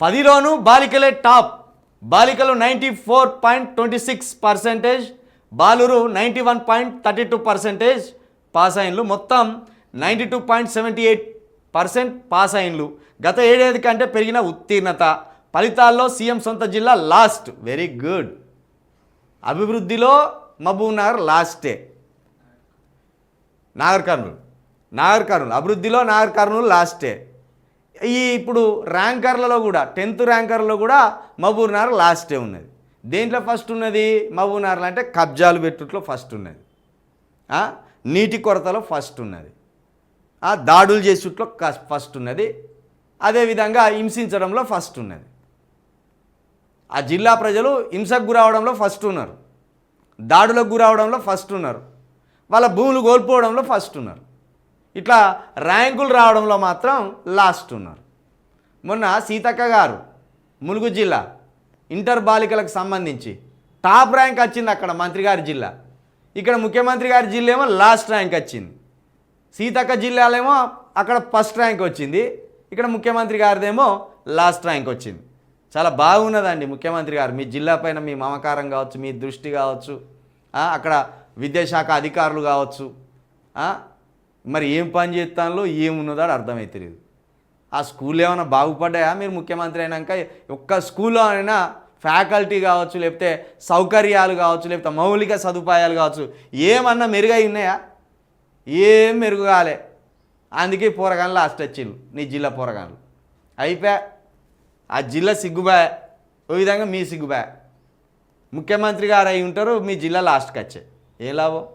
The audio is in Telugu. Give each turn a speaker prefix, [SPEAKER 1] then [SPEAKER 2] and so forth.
[SPEAKER 1] పదిలోను బాలికలే టాప్. బాలికలు ninety four point twenty six percentage బాలురు ninety one point thirty two percentage pass అయిన్లు మొత్తం ninety two point seventy eight percent pass అయిన్లు గత ఏడాది కంటే పెరిగిన ఉత్తీర్ణత. ఫలితాల్లో సీఎం సొంత జిల్లా లాస్ట్. Very good. అభివృద్ధిలో మహబూబ్ నగర్ లాస్టే. నాగర్ కర్నూలు. నాగర్ కర్నూలు. అభివృద్ధిలో నాగర్ కర్నూలు లాస్టే. ఈ ఇప్పుడు ర్యాంకర్లలో కూడా టెన్త్ ర్యాంకర్లో కూడా మహబూబ్ లాస్టే ఉన్నది. దేంట్లో ఫస్ట్ ఉన్నది? మహబూబ్ అంటే కబ్జాలు పెట్టుట్లో ఫస్ట్ ఉన్నది. నీటి కొరతలో ఫస్ట్ ఉన్నది. దాడులు చేసుట్లో ఫస్ట్ ఉన్నది. అదేవిధంగా హింసించడంలో ఫస్ట్ ఉన్నది. ఆ జిల్లా ప్రజలు హింసకు గురవడంలో ఫస్ట్ ఉన్నారు. దాడులకు గురవడంలో ఫస్ట్ ఉన్నారు. వాళ్ళ భూములు కోల్పోవడంలో ఫస్ట్ ఉన్నారు. ఇట్లా ర్యాంకులు రావడంలో మాత్రం లాస్ట్ ఉన్నారు. మొన్న సీతక్క గారు ములుగు జిల్లా ఇంటర్ బాలికలకు సంబంధించి టాప్ ర్యాంక్ వచ్చింది అక్కడ మంత్రి గారి జిల్లా. ఇక్కడ ముఖ్యమంత్రి గారి జిల్లా ఏమో లాస్ట్ ర్యాంక్ వచ్చింది. సీతక్క జిల్లాలేమో అక్కడ ఫస్ట్ ర్యాంక్ వచ్చింది. ఇక్కడ ముఖ్యమంత్రి గారిదేమో లాస్ట్ ర్యాంక్ వచ్చింది. చాలా బాగున్నదండి ముఖ్యమంత్రి గారు. మీ జిల్లా పైన మీ మమకారం కావచ్చు మీ దృష్టి కావచ్చు అక్కడ విద్యాశాఖ అధికారులు కావచ్చు మరి ఏం పని చేస్తానో ఏమున్నదో అర్థమై అర్థమవుతలేదు ఆ స్కూల్ ఏమైనా బాగుపడ్డాయా? మీరు ముఖ్యమంత్రి అయినాక ఒక్క స్కూల్లో అయినా ఫ్యాకల్టీ కావచ్చు లేకపోతే సౌకర్యాలు కావచ్చు లేకపోతే మౌలిక సదుపాయాలు కావచ్చు ఏమన్నా మెరుగై ఉన్నాయా? ఏం మెరుగు కాలే అందుకే పోరగాన్లు లాస్ట్ వచ్చిండు నీ జిల్లా పోరగాన్లు అయిపోయా? ఆ జిల్లా సిగ్గుబాయ్. ఓ విధంగా మీ సిగ్గుబాయ్. ముఖ్యమంత్రి గారు అయి ఉంటారు మీ జిల్లా లాస్ట్కి వచ్చే. ఏ లాభం?